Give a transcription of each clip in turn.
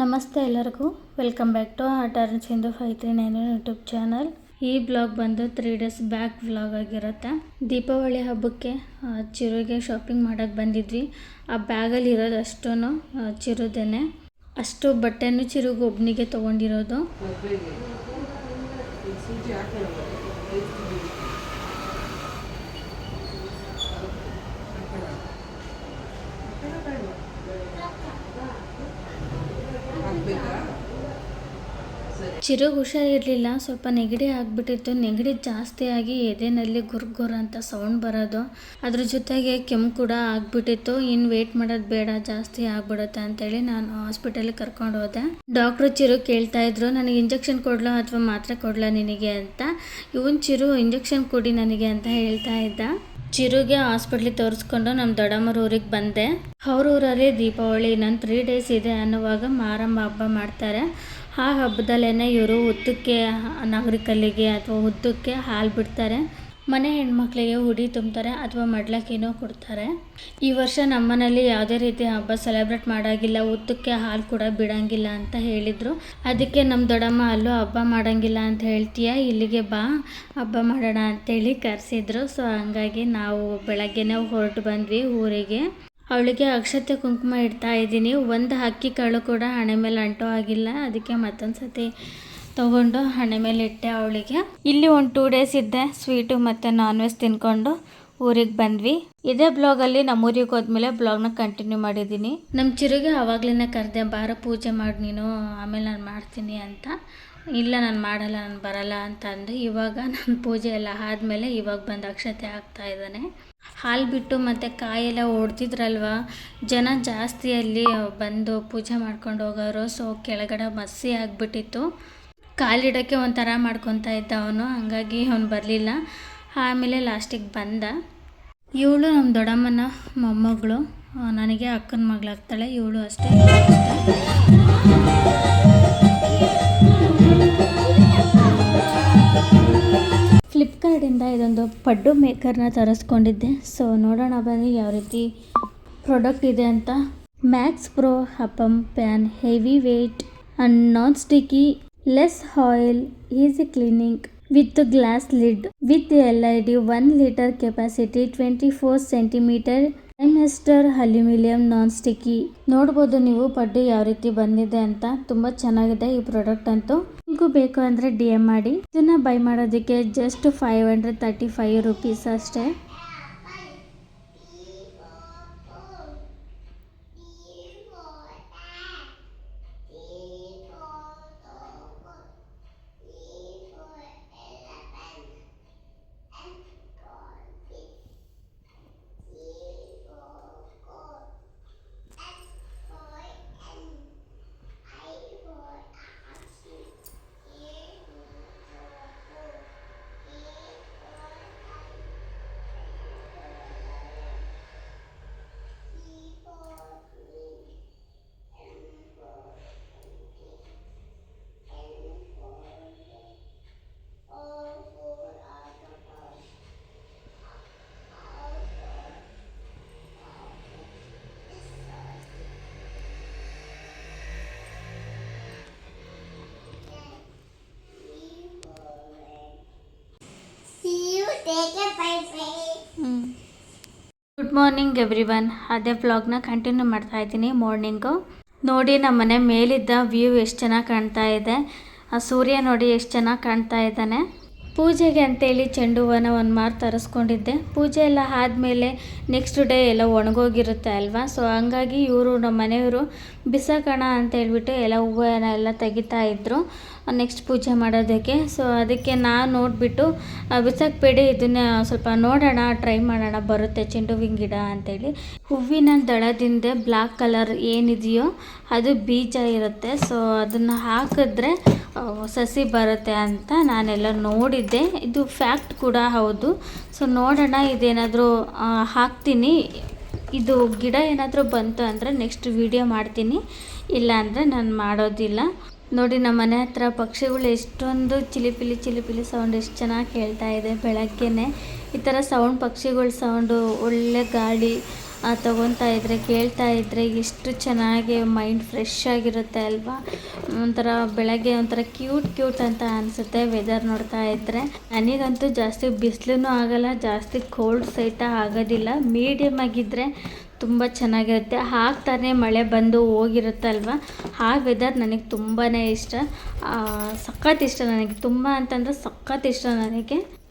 ನಮಸ್ತೆ ಎಲ್ಲರಿಗೂ. Welcome back to ಆಟರ್ನ್ Sindhu five three nine YouTube channel. ಈ ಬ್ಲಾಗ್ ಬಂದು ತ್ರೀ ಡೇಸ್ ಬ್ಯಾಕ್ ಬ್ಲಾಗ್ ಆಗಿರುತ್ತೆ. ದೀಪಾವಳಿ ಹಬ್ಬಕ್ಕೆ ಚಿರುಗೆ ಶಾಪಿಂಗ್ ಮಾಡೋಕ್ಕೆ ಬಂದಿದ್ವಿ. ಆ ಬ್ಯಾಗಲ್ಲಿ ಇರೋದು ಅಷ್ಟೂ ಚಿರುದೇನೆ. ಅಷ್ಟು ಬಟ್ಟೆನೂ ಚಿರುಗೆ ಒಬ್ಬನಿಗೆ ತೊಗೊಂಡಿರೋದು. ಚಿರುಗೆ ಹುಷಾರಿರಲಿಲ್ಲ ಸ್ವಲ್ಪ ನೆಗಡಿ ಆಗಿಬಿಟ್ಟಿತ್ತು. ನೆಗಡಿ ಜಾಸ್ತಿ ಆಗಿ ಎದೆನಲ್ಲಿ ಗುರ್ ಗುರ್ ಅಂತ ಸೌಂಡ್ ಬರೋದು. ಅದ್ರ ಜೊತೆಗೆ ಕೆಮ್ಮು ಕೂಡ ಆಗಿಬಿಟ್ಟಿತ್ತು. ಇನ್ನು ವೇಟ್ ಮಾಡೋದು ಬೇಡ, ಜಾಸ್ತಿ ಆಗ್ಬಿಡುತ್ತೆ ಅಂತೇಳಿ ನಾನು ಹಾಸ್ಪಿಟಲ್ಗೆ ಕರ್ಕೊಂಡು ಹೋದೆ. ಡಾಕ್ಟ್ರು ಚಿರು ಕೇಳ್ತಾ ಇದ್ರು, ನನಗೆ ಇಂಜೆಕ್ಷನ್ ಕೊಡ್ಲಾ ಅಥವಾ ಮಾತ್ರೆ ಕೊಡ್ಲಾ ನಿನಗೆ? ಅಂತ. ಇವನ್ ಚಿರು ಇಂಜೆಕ್ಷನ್ ಕೊಡಿ ನನಗೆ, ಅಂತ ಹೇಳ್ತಾ ಇದ್ದ. ಚಿರುಗೆ ಹಾಸ್ಪಿಟ್ಲಿಗೆ ತೋರಿಸ್ಕೊಂಡು ನಮ್ಮ ದೊಡ್ಡಮ್ಮರ ಊರಿಗೆ ಬಂದೆ. ಅವ್ರ ಊರಲ್ಲಿ ದೀಪಾವಳಿ ಇನ್ನೊಂದು ತ್ರೀ ಡೇಸ್ ಇದೆ ಅನ್ನುವಾಗ ಮಾರಮ್ಮ ಹಬ್ಬ ಮಾಡ್ತಾರೆ. ಆ ಹಬ್ಬದಲ್ಲೇ ಇವರು ಹುತ್ತಕ್ಕೆ ನಾಗರಿಕಲ್ಲಿಗೆ ಅಥವಾ ಹುತ್ತಕ್ಕೆ ಹಾಲು ಬಿಡ್ತಾರೆ. ಮನೆ ಹೆಣ್ಮಕ್ಳಿಗೆ ಹುಡಿ ತುಂಬ್ತಾರೆ ಅಥವಾ ಮಡ್ಲಕ್ಕಿನೂ ಕೊಡ್ತಾರೆ. ಈ ವರ್ಷ ನಮ್ಮನೇಲಿ ಯಾವುದೇ ರೀತಿ ಹಬ್ಬ ಸೆಲೆಬ್ರೇಟ್ ಮಾಡೋಂಗಿಲ್ಲ. ಹುತ್ತಕ್ಕೆ ಹಾಲು ಕೂಡ ಬಿಡೋಂಗಿಲ್ಲ ಅಂತ ಹೇಳಿದರು. ಅದಕ್ಕೆ ನಮ್ಮ ದೊಡ್ಡಮ್ಮ ಅಲ್ಲೂ ಹಬ್ಬ ಮಾಡೋಂಗಿಲ್ಲ ಅಂತ ಹೇಳ್ತೀಯ? ಇಲ್ಲಿಗೆ ಬಾ, ಹಬ್ಬ ಮಾಡೋಣ ಅಂತೇಳಿ ಕರೆಸಿದ್ರು. ಸೊ ಹಂಗಾಗಿ ನಾವು ಬೆಳಗ್ಗೆನೇ ಹೊರಟು ಬಂದ್ವಿ ಊರಿಗೆ. ಅವಳಿಗೆ ಅಕ್ಷತೆ ಕುಂಕುಮ ಇಡ್ತಾ ಇದ್ದೀನಿ. ಒಂದು ಅಕ್ಕಿ ಕಾಳು ಕೂಡ ಹಣೆ ಮೇಲೆ ಅಂಟೋ ಆಗಿಲ್ಲ. ಅದಕ್ಕೆ ಮತ್ತೊಂದು ಸತಿ ತೊಗೊಂಡು ಹಣೆ ಮೇಲೆ ಇಟ್ಟೆ ಅವಳಿಗೆ. ಇಲ್ಲಿ ಒಂದು ಟೂ ಡೇಸ್ ಇದ್ದೆ. ಸ್ವೀಟು ಮತ್ತು ನಾನ್ ವೆಜ್ ತಿನ್ಕೊಂಡು ಊರಿಗೆ ಬಂದ್ವಿ. ಇದೇ ಬ್ಲಾಗಲ್ಲಿ ನಮ್ಮ ಊರಿಗೆ ಹೋದ್ಮೇಲೆ ಬ್ಲಾಗ್ನ ಕಂಟಿನ್ಯೂ ಮಾಡಿದ್ದೀನಿ. ನಮ್ಮ ಚಿರುಗೆ ಆವಾಗಲೇ ಕರೆದೆ, ಬಾರ ಪೂಜೆ ಮಾಡಿ ನೀನು, ಆಮೇಲೆ ನಾನು ಮಾಡ್ತೀನಿ ಅಂತ. ಇಲ್ಲ, ನಾನು ಮಾಡಲ್ಲ, ನಾನು ಬರಲ್ಲ ಅಂತ ಅಂದು ಇವಾಗ ನಾನು ಪೂಜೆ ಎಲ್ಲ ಆದಮೇಲೆ ಇವಾಗ ಬಂದು ಅಕ್ಷತೆ ಆಗ್ತಾ ಇದ್ದಾನೆ. ಹಾಲು ಬಿಟ್ಟು ಮತ್ತು ಕಾಯೆಲ್ಲ ಹೊಡ್ತಿದ್ರಲ್ವ ಜನ ಜಾಸ್ತಿ ಅಲ್ಲಿ ಬಂದು ಪೂಜೆ ಮಾಡ್ಕೊಂಡು ಹೋಗೋರು ಸೊ ಕೆಳಗಡೆ ಮಸಿ ಆಗಿಬಿಟ್ಟಿತ್ತು. ಕಾಲಿಡೋಕ್ಕೆ ಒಂಥರ ಮಾಡ್ಕೊತಾ ಇದ್ದ ಅವನು, ಹಂಗಾಗಿ ಅವನು ಬರಲಿಲ್ಲ. ಆಮೇಲೆ ಲಾಸ್ಟಿಗೆ ಬಂದ. ಇವಳು ನಮ್ಮ ದೊಡ್ಡಮ್ಮನ ಮೊಮ್ಮಗಳು. ನನಗೆ ಅಕ್ಕನ ಮಗಳಾಗ್ತಾಳೆ, ಇವಳು ಅಷ್ಟೇ. ಫ್ಲಿಪ್ಕಾರ್ಟಿಂದ ಇದೊಂದು ಪಡ್ಡು ಮೇಕರ್ನ ತರಿಸ್ಕೊಂಡಿದ್ದೆ. ಸೊ ನೋಡೋಣ ಬನ್ನಿ ಯಾವ ರೀತಿ ಪ್ರಾಡಕ್ಟ್ ಇದೆ ಅಂತ. Max pro appam pan heavy weight and non sticky less oil easy cleaning with glass lid with L I D one litre capacity twenty four centimetre ಎಮ್ಎಸ್ಟರ್ aluminium non sticky ನೋಡ್ಬೋದು ನೀವು ಪಡ್ಡು ಯಾವ ರೀತಿ ಬಂದಿದೆ ಅಂತ. ತುಂಬಾ ಚೆನ್ನಾಗಿದೆ ಈ ಪ್ರಾಡಕ್ಟ್ ಅಂತೂ. ನಿಮಗೂ ಬೇಕು ಅಂದ್ರೆ ಡಿ ಮಾಡಿ. ಇದನ್ನ ಬೈ ಮಾಡೋದಕ್ಕೆ just five hundred thirty five rupees ಅಷ್ಟೇ. ಮಾರ್ನಿಂಗ್ ಎವ್ರಿ ಒನ್ ಅದೇ ವ್ಲಾಗ್ನ ಕಂಟಿನ್ಯೂ ಮಾಡ್ತಾ ಇದ್ದೀನಿ ಮಾರ್ನಿಂಗು ನೋಡಿ, ನಮ್ಮ ಮನೆ ಮೇಲಿದ್ದ ವ್ಯೂ ಎಷ್ಟು ಚೆನ್ನಾಗಿ ಕಾಣ್ತಾ ಇದೆ. ಆ ಸೂರ್ಯ ನೋಡಿ ಎಷ್ಟು ಚೆನ್ನಾಗಿ ಕಾಣ್ತಾ ಇದ್ದಾನೆ. ಪೂಜೆಗೆ ಅಂತೇಳಿ ಚೆಂಡು ಹೂವನ ಒಂದು ಮಾರು ತರಿಸ್ಕೊಂಡಿದ್ದೆ. ಪೂಜೆ ಎಲ್ಲ ಆದಮೇಲೆ ನೆಕ್ಸ್ಟ್ ಡೇ ಎಲ್ಲ ಒಣಗೋಗಿರುತ್ತೆ ಅಲ್ವಾ? ಸೊ ಹಂಗಾಗಿ ಇವರು ನಮ್ಮ ಮನೆಯವರು ಬಿಸಾಕೋಣ ಅಂತ ಹೇಳ್ಬಿಟ್ಟು ಎಲ್ಲ ಹೂವನ ಎಲ್ಲ ತೆಗಿತಾ ಇದ್ರು. ನೆಕ್ಸ್ಟ್ ಪೂಜೆ ಮಾಡೋದಕ್ಕೆ. ಸೊ ಅದಕ್ಕೆ ನಾನು ನೋಡಿಬಿಟ್ಟು ಬಿಸಾಕ್ಬೇಡಿ ಇದನ್ನ ಸ್ವಲ್ಪ ನೋಡೋಣ ಟ್ರೈ ಮಾಡೋಣ, ಬರುತ್ತೆ ಚೆಂಡು ಹೂವಿನ ಗಿಡ ಅಂತೇಳಿ. ಹೂವಿನ ದಳದಿಂದ ಬ್ಲ್ಯಾಕ್ ಕಲರ್ ಏನಿದೆಯೋ, ಅದು ಬೀಜ ಇರುತ್ತೆ. ಸೊ ಅದನ್ನು ಹಾಕಿದ್ರೆ ಸಸಿ ಬರುತ್ತೆ ಅಂತ ನಾನೆಲ್ಲ ನೋಡಿದ್ದೆ. ಇದು ಫ್ಯಾಕ್ಟ್ ಕೂಡ ಹೌದು. ಸೊ ನೋಡೋಣ, ಇದೇನಾದರೂ ಹಾಕ್ತೀನಿ. ಇದು ಗಿಡ ಏನಾದರೂ ಬಂತು ಅಂದರೆ ನೆಕ್ಸ್ಟ್ ವಿಡಿಯೋ ಮಾಡ್ತೀನಿ. ಇಲ್ಲ ಅಂದರೆ ನಾನು ಮಾಡೋದಿಲ್ಲ. ನೋಡಿ, ನಮ್ಮ ಮನೆ ಹತ್ರ ಪಕ್ಷಿಗಳು ಎಷ್ಟೊಂದು ಚಿಲಿಪಿಲಿ ಚಿಲಿಪಿಲಿ ಸೌಂಡ್ ಎಷ್ಟು ಚೆನ್ನಾಗಿ ಕೇಳ್ತಾ ಇದೆ ಬೆಳಗ್ಗೆನೆ. ಈ ಥರ ಸೌಂಡ್ ಪಕ್ಷಿಗಳ ಸೌಂಡು ಒಳ್ಳೆ ಗಾಳಿ ತಗೊತಾ ಇದ್ದರೆ ಕೇಳ್ತಾ ಇದ್ದರೆ ಎಷ್ಟು ಚೆನ್ನಾಗಿ ಮೈಂಡ್ ಫ್ರೆಶ್ ಆಗಿರುತ್ತೆ ಅಲ್ವಾ? ಒಂಥರ ಬೆಳಗ್ಗೆ ಒಂಥರ ಕ್ಯೂಟ್ ಕ್ಯೂಟ್ ಅಂತ ಅನಿಸುತ್ತೆ ವೆದರ್ ನೋಡ್ತಾ ಇದ್ದರೆ ನನಗಂತೂ ಜಾಸ್ತಿ ಬಿಸಿಲೂ ಆಗಲ್ಲ, ಜಾಸ್ತಿ ಕೋಲ್ಡ್ ಸಹಿತ ಆಗೋದಿಲ್ಲ. ಮೀಡಿಯಮ್ ಆಗಿದ್ದರೆ ತುಂಬ ಚೆನ್ನಾಗಿರುತ್ತೆ. ಹಾಕ್ತಾನೆ ಮಳೆ ಬಂದು ಹೋಗಿರುತ್ತಲ್ವ? ಆ ವೆದರ್ ನನಗೆ ತುಂಬಾ ಇಷ್ಟ. ಆ, ಸಖತ್ ಇಷ್ಟ ನನಗೆ. ತುಂಬ ಅಂತಂದರೆ ಸಖತ್ ಇಷ್ಟ ನನಗೆ.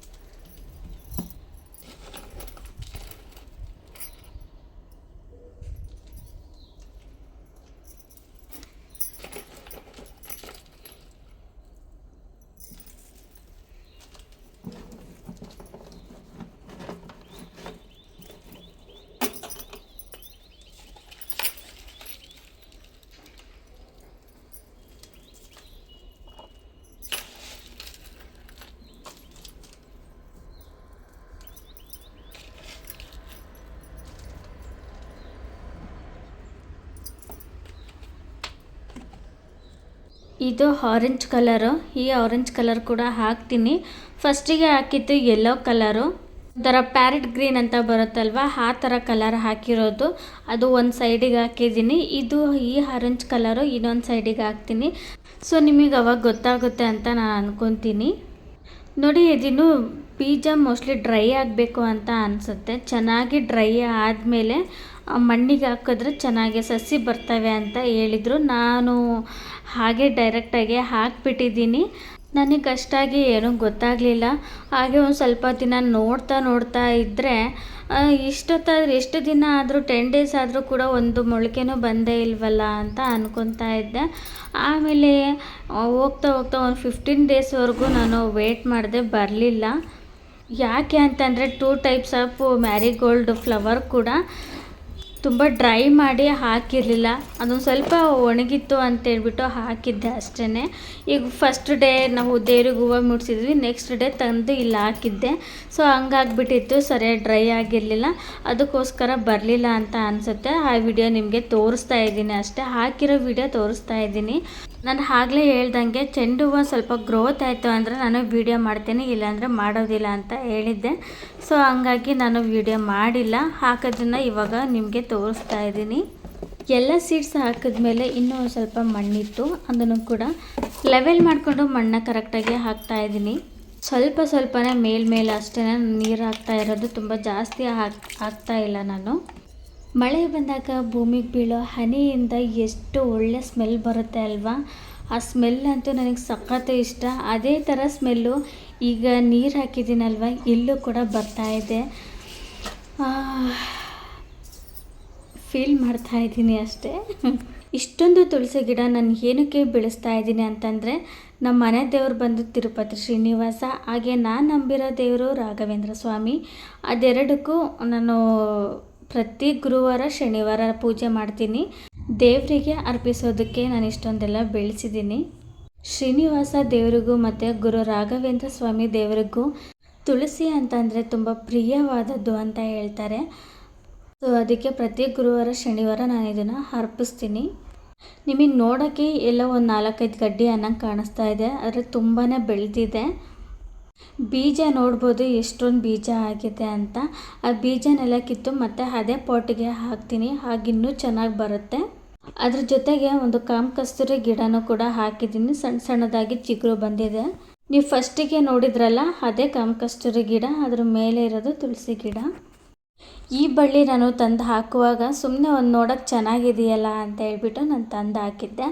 ಇದು ಆರೆಂಜ್ ಕಲರು ಈ ಆರೆಂಜ್ ಕಲರ್ ಕೂಡ ಹಾಕ್ತೀನಿ. ಫಸ್ಟಿಗೆ ಹಾಕಿದ್ದು ಯೆಲ್ಲೋ ಕಲರು ಒಂಥರ ಪ್ಯಾರೆಟ್ ಗ್ರೀನ್ ಅಂತ ಬರುತ್ತಲ್ವ? ಆ ಥರ ಕಲರ್ ಹಾಕಿರೋದು. ಅದು ಒಂದು ಸೈಡಿಗೆ ಹಾಕಿದ್ದೀನಿ. ಇದು ಈ ಆರೆಂಜ್ ಕಲರು ಇನ್ನೊಂದು ಸೈಡಿಗೆ ಹಾಕ್ತೀನಿ. ಸೊ ನಿಮಗೆ ಅವಾಗ ಗೊತ್ತಾಗುತ್ತೆ ಅಂತ ನಾನು ಅಂದ್ಕೊತೀನಿ ನೋಡಿ, ಇದನ್ನು ಬೀಜ ಮೋಸ್ಟ್ಲಿ ಡ್ರೈ ಆಗಬೇಕು ಅಂತ ಅನಿಸುತ್ತೆ. ಚೆನ್ನಾಗಿ ಡ್ರೈ ಆದಮೇಲೆ ಮಣ್ಣಿಗೆ ಹಾಕಿದ್ರೆ ಚೆನ್ನಾಗಿ ಸಸಿ ಬರ್ತವೆ ಅಂತ ಹೇಳಿದರು. ನಾನು ಹಾಗೆ ಡೈರೆಕ್ಟಾಗಿ ಹಾಕಿಬಿಟ್ಟಿದ್ದೀನಿ. ನನಗೆ ಅಷ್ಟಾಗಿ ಏನೂ ಗೊತ್ತಾಗಲಿಲ್ಲ. ಹಾಗೆ ಒಂದು ಸ್ವಲ್ಪ ದಿನ ನೋಡ್ತಾ ನೋಡ್ತಾ ಇದ್ದರೆ ಇಷ್ಟೊತ್ತಾದ್ರೆ, ಎಷ್ಟು ದಿನ ಆದರೂ ಟೆನ್ ಡೇಸ್ ಆದರೂ ಕೂಡ ಒಂದು ಮೊಳಕೆನೂ ಬಂದೇ ಇಲ್ವಲ್ಲ ಅಂತ ಅನ್ಕೊತಾ ಇದ್ದೆ. ಆಮೇಲೆ ಹೋಗ್ತಾ ಹೋಗ್ತಾ ಒಂದು ಫಿಫ್ಟೀನ್ ಡೇಸ್ವರೆಗೂ ನಾನು ವೇಟ್ ಮಾಡಿದೆ, ಬರಲಿಲ್ಲ. ಯಾಕೆ ಅಂತಂದರೆ two types of marigold flower ಕೂಡ ತುಂಬ ಡ್ರೈ ಮಾಡಿ ಹಾಕಿರಲಿಲ್ಲ. ಅದೊಂದು ಸ್ವಲ್ಪ ಒಣಗಿತ್ತು ಅಂತೇಳ್ಬಿಟ್ಟು ಹಾಕಿದ್ದೆ ಅಷ್ಟೇ ಈಗ ಫಸ್ಟ್ ಡೇ ನಾವು ದೇವ್ರಿಗೆ ಹೂವು ಮುಡಿಸಿದ್ವಿ ನೆಕ್ಸ್ಟ್ ಡೇ ತಂದು ಇಲ್ಲಿ ಹಾಕಿದ್ದೆ. ಸೊ ಹಂಗಾಗ್ಬಿಟ್ಟಿತ್ತು, ಸರಿಯಾಗಿ ಡ್ರೈ ಆಗಿರಲಿಲ್ಲ. ಅದಕ್ಕೋಸ್ಕರ ಬರಲಿಲ್ಲ ಅಂತ ಅನಿಸುತ್ತೆ. ಆ ವಿಡಿಯೋ ನಿಮಗೆ ತೋರಿಸ್ತಾ ಇದ್ದೀನಿ ಅಷ್ಟೇ. ಹಾಕಿರೋ ವಿಡಿಯೋ ತೋರಿಸ್ತಾ ಇದ್ದೀನಿ. ನಾನು ಆಗಲೇ ಹೇಳ್ದಂಗೆ ಚೆಂಡು ಹೂವು ಸ್ವಲ್ಪ ಗ್ರೋತ್ ಆಯಿತು ಅಂದರೆ ನಾನು ವೀಡಿಯೋ ಮಾಡ್ತೀನಿ, ಇಲ್ಲಾಂದರೆ ಮಾಡೋದಿಲ್ಲ ಅಂತ ಹೇಳಿದ್ದೆ. ಸೊ ಹಂಗಾಗಿ ನಾನು ವೀಡಿಯೋ ಮಾಡಿಲ್ಲ. ಹಾಕೋದನ್ನು ಇವಾಗ ನಿಮಗೆ ತೋರಿಸ್ತಾ ಇದ್ದೀನಿ. ಎಲ್ಲ ಸೀಡ್ಸ್ ಹಾಕಿದ್ಮೇಲೆ ಇನ್ನೂ ಸ್ವಲ್ಪ ಮಣ್ಣಿತ್ತು, ಅದನ್ನು ಕೂಡ ಲೆವೆಲ್ ಮಾಡಿಕೊಂಡು ಮಣ್ಣು ಕರೆಕ್ಟಾಗಿ ಹಾಕ್ತಾ ಇದ್ದೀನಿ. ಸ್ವಲ್ಪ ಸ್ವಲ್ಪನೇ ಮೇಲ್ಮೇಲೆ ಅಷ್ಟೇ ನೀರು ಹಾಕ್ತಾ ಇರೋದು, ತುಂಬ ಜಾಸ್ತಿ ಹಾಕ್ ಹಾಕ್ತಾ ಇಲ್ಲ ನಾನು. ಮಳೆ ಬಂದಾಗ ಭೂಮಿಗೆ ಬೀಳೋ ಹನಿಯಿಂದ ಎಷ್ಟು ಒಳ್ಳೆ ಸ್ಮೆಲ್ ಬರುತ್ತೆ ಅಲ್ವಾ? ಆ ಸ್ಮೆಲ್ ಅಂತೂ ನನಗೆ ಸಖತ್ ಇಷ್ಟ. ಅದೇ ಥರ ಸ್ಮೆಲ್ಲು ಈಗ ನೀರು ಹಾಕಿದ್ದೀನಲ್ವ? ಇಲ್ಲೂ ಕೂಡ ಬರ್ತಾ ಇದೆ. ಫೀಲ್ ಮಾಡ್ತಾ ಇದ್ದೀನಿ ಅಷ್ಟೇ. ಇಷ್ಟೊಂದು ತುಳಸಿ ಗಿಡ ನಾನು ಏನಕ್ಕೆ ಬೆಳೆಸ್ತಾ ಇದ್ದೀನಿ ಅಂತಂದರೆ ನಮ್ಮ ಮನೆ ದೇವರು ಬಂದು ತಿರುಪತಿ ಶ್ರೀನಿವಾಸ, ಹಾಗೆ ನಾನು ನಂಬಿರೋ ದೇವರು ರಾಘವೇಂದ್ರ ಸ್ವಾಮಿ, ಅದೆರಡಕ್ಕೂ ನಾನು ಪ್ರತಿ ಗುರುವಾರ ಶನಿವಾರ ಪೂಜೆ ಮಾಡ್ತೀನಿ. ದೇವರಿಗೆ ಅರ್ಪಿಸೋದಕ್ಕೆ ನಾನು ಇಷ್ಟೊಂದೆಲ್ಲ ಬೆಳೆಸಿದ್ದೀನಿ. ಶ್ರೀನಿವಾಸ ದೇವರಿಗೂ ಮತ್ತು ಗುರು ರಾಘವೇಂದ್ರ ಸ್ವಾಮಿ ದೇವರಿಗೂ ತುಳಸಿ ಅಂತಂದರೆ ತುಂಬ ಪ್ರಿಯವಾದದ್ದು ಅಂತ ಹೇಳ್ತಾರೆ. ಸೊ ಅದಕ್ಕೆ ಪ್ರತಿ ಗುರುವಾರ ಶನಿವಾರ ನಾನು ಇದನ್ನು ಅರ್ಪಿಸ್ತೀನಿ. ನಿಮಗೆ ನೋಡೋಕ್ಕೆ ಎಲ್ಲ ಒಂದು ನಾಲ್ಕೈದು ಗಡ್ಡಿ ಅನ್ನಂಗೆ ಕಾಣಿಸ್ತಾ ಇದೆ. ಆದರೆ ತುಂಬಾ ಬೆಳೆದಿದೆ. ಬೀಜ ನೋಡ್ಬೋದು, ಎಷ್ಟೊಂದು ಬೀಜ ಆಗಿದೆ ಅಂತ. ಆ ಬೀಜನೆಲ್ಲ ಕಿತ್ತು ಮತ್ತೆ ಅದೇ ಪಾಟಿಗೆ ಹಾಕ್ತೀನಿ ಹಾಗಿನ್ನೂ ಚೆನ್ನಾಗಿ ಬರುತ್ತೆ. ಅದ್ರ ಜೊತೆಗೆ ಒಂದು ಕಾಮ ಕಸ್ತೂರಿ ಗಿಡನೂ ಕೂಡ ಹಾಕಿದ್ದೀನಿ ಸಣ್ಣ ಸಣ್ಣದಾಗಿ ಚಿಗುರು ಬಂದಿದೆ. ನೀವು ಫಸ್ಟಿಗೆ ನೋಡಿದ್ರಲ್ಲ, ಅದೇ ಕಾಮ ಕಸ್ತೂರಿ ಗಿಡ, ಅದ್ರ ಮೇಲೆ ಇರೋದು ತುಳಸಿ ಗಿಡ. ಈ ಬಳ್ಳಿ ನಾನು ತಂದು ಹಾಕುವಾಗ ಸುಮ್ಮನೆ ಒಂದು ನೋಡೋಕ್ಕೆ ಚೆನ್ನಾಗಿದೆಯಲ್ಲ ಅಂತ ಹೇಳ್ಬಿಟ್ಟು ನಾನು ತಂದು ಹಾಕಿದ್ದೆ.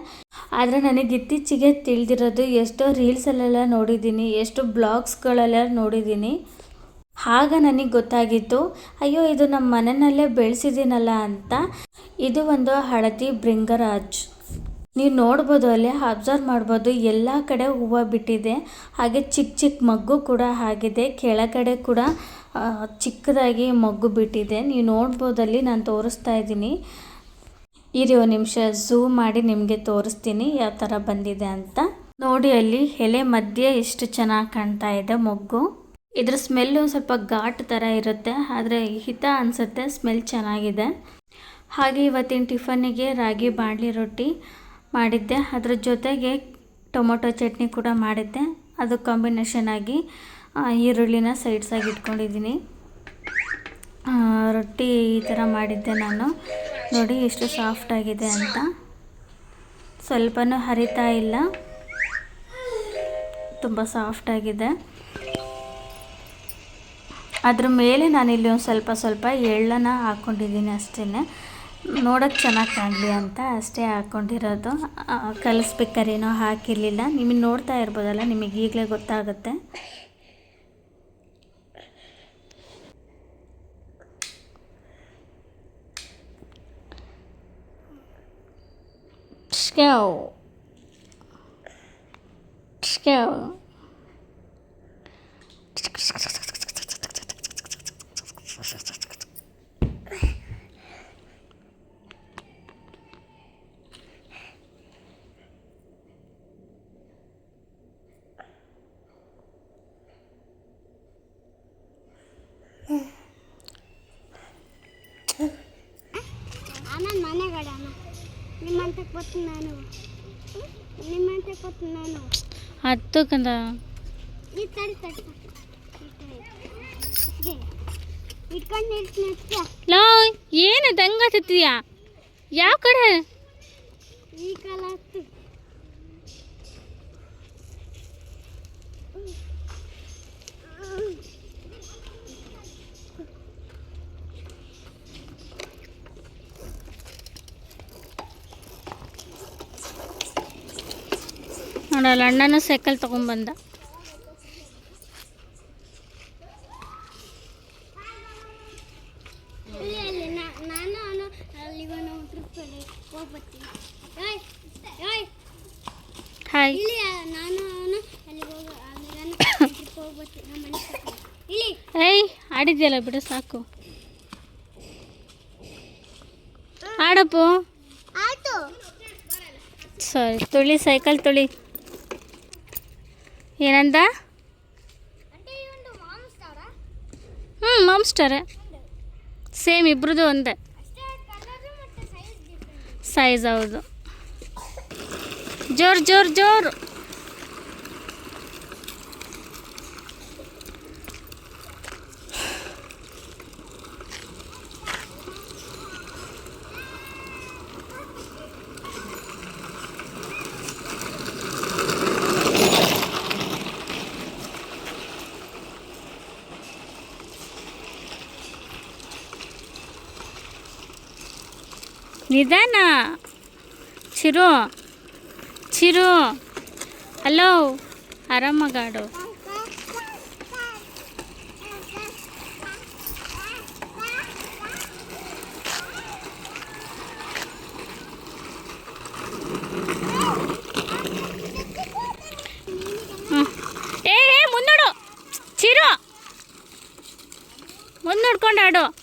ಆದರೆ ನನಗೆ ಇತ್ತೀಚೆಗೆ ತಿಳಿದಿರೋದು ಎಷ್ಟೋ ರೀಲ್ಸಲ್ಲೆಲ್ಲ ನೋಡಿದ್ದೀನಿ, ಎಷ್ಟು ಬ್ಲಾಗ್ಸ್ಗಳೆಲ್ಲ ನೋಡಿದ್ದೀನಿ. ಆಗ ನನಗೆ ಗೊತ್ತಾಗಿತ್ತು, ಅಯ್ಯೋ ಇದು ನಮ್ಮ ಮನೆಯಲ್ಲೇ ಬೆಳೆಸಿದ್ದೀನಲ್ಲ ಅಂತ. ಇದು ಒಂದು ಹಳದಿ ಬ್ರಿಂಗರಾಜ್ ನೀವು ನೋಡ್ಬೋದು ಅಲ್ಲಿ, ಅಬ್ಸರ್ವ್ ಮಾಡ್ಬೋದು, ಎಲ್ಲ ಕಡೆ ಹೂವು ಬಿಟ್ಟಿದೆ. ಹಾಗೆ ಚಿಕ್ಕ ಚಿಕ್ಕ ಮಗ್ಗು ಕೂಡ ಆಗಿದೆ ಕೆಳಗಡೆ ಕೂಡ ಚಿಕ್ಕದಾಗಿ ಮಗ್ಗು ಬಿಟ್ಟಿದೆ. ನೀವು ನೋಡ್ಬೋದಲ್ಲಿ ನಾನು ತೋರಿಸ್ತಾ ಇದ್ದೀನಿ. ಇರಿ ಒಂದು ನಿಮಿಷ ಝೂಮ್ ಮಾಡಿ ನಿಮಗೆ ತೋರಿಸ್ತೀನಿ ಯಾವ ಥರ ಬಂದಿದೆ ಅಂತ. ನೋಡಿ ಅಲ್ಲಿ ಎಲೆ ಮಧ್ಯೆ ಎಷ್ಟು ಚೆನ್ನಾಗಿ ಕಾಣ್ತಾ ಇದೆ ಮೊಗ್ಗು. ಇದ್ರ ಸ್ಮೆಲ್ಲು ಸ್ವಲ್ಪ ಘಾಟ್ ಥರ ಇರುತ್ತೆ, ಆದರೆ ಹಿತ ಅನಿಸುತ್ತೆ ಸ್ಮೆಲ್ ಚೆನ್ನಾಗಿದೆ. ಹಾಗೆ ಇವತ್ತಿನ ಟಿಫನ್ನಿಗೆ ರಾಗಿ ಬಾಣಲಿ ರೊಟ್ಟಿ ಮಾಡಿದ್ದೆ. ಅದ್ರ ಜೊತೆಗೆ ಟೊಮೊಟೊ ಚಟ್ನಿ ಕೂಡ ಮಾಡಿದ್ದೆ. ಅದು ಕಾಂಬಿನೇಷನ್ ಆಗಿ ಈರುಳ್ಳಿನ ಸೈಡ್ಸಾಗಿ ಇಟ್ಕೊಂಡಿದ್ದೀನಿ. ರೊಟ್ಟಿ ಈ ಥರ ಮಾಡಿದ್ದೆ ನಾನು. ನೋಡಿ ಎಷ್ಟು ಸಾಫ್ಟ್ ಆಗಿದೆ ಅಂತ. ಸ್ವಲ್ಪನೂ ಹರಿತಾ ಇಲ್ಲ. ತುಂಬ ಸಾಫ್ಟ್ ಆಗಿದೆ. ಅದ್ರ ಮೇಲೆ ನಾನಿಲ್ಲಿ ಒಂದು ಸ್ವಲ್ಪ ಸ್ವಲ್ಪ ಎಳ್ಳನ್ನು ಹಾಕ್ಕೊಂಡಿದ್ದೀನಿ ಅಷ್ಟೇ ನೋಡೋಕ್ಕೆ ಚೆನ್ನಾಗಿ ಕಾಣಲಿ ಅಂತ ಅಷ್ಟೇ ಹಾಕ್ಕೊಂಡಿರೋದು ಕಲಿಸ್ಬೇಕಾರೇನೋ ಹಾಕಿರಲಿಲ್ಲ. ನಿಮಗೆ ನೋಡ್ತಾ ಇರ್ಬೋದಲ್ಲ, ನಿಮಗೆ ಈಗಲೇ ಗೊತ್ತಾಗುತ್ತೆ. go. Go. ನಿಮ್ಮಂತಕ್ಕೆ ಬರ್ತೀನಿ ನಾನು ನಿಮ್ಮಂತಕ್ಕೆ ಬರ್ತೀನಿ ನಾನು ಹತ್ತು ಕಂದ ಈ ತಡಿ ತಡಿ ಇಟ್ಕೊಂಡು ಇರ್ತೀನಿ ಅಷ್ಟೇ ಲೋ ಏನು ದಂಗತ್ತಿದೀಯ ಯಾವ ಕಡೆ ಈ ಕಾಲ ಹತ್ತು ಹೋಗ್ಬರ್ತೀನಿ ಅಣ್ಣನೂ ಸೈಕಲ್ ತೊಗೊಂಬಂದ ಇಲ್ಲಿ ಏಯ್ ಆಡಿದ್ಯಲ್ಲ ಬಿಡು ಸಾಕು. ಆಡಪ್ಪು. ಸರಿ ತುಳಿ ಸೈಕಲ್ ತುಳಿ. ಏನಂದ? ಮಾಂಸಾರ ಹ್ಞೂ ಮಾಮ್ಸ್ಟರೇ ಸೇಮ್ ಇಬ್ರದ್ದು ಒಂದೇ. ಸೈಜ್ ಹೌದು. ಜೋರು ಜೋರು ಜೋರು. ನಿಧಾನ. ಚಿರು ಚಿರು. ಹಲೋ ಆರಾಮಾಗಾಡು. ಏ ಮುನ್ನೋಡು. ಚಿರು. ಮುಂದೆ ಆಡು.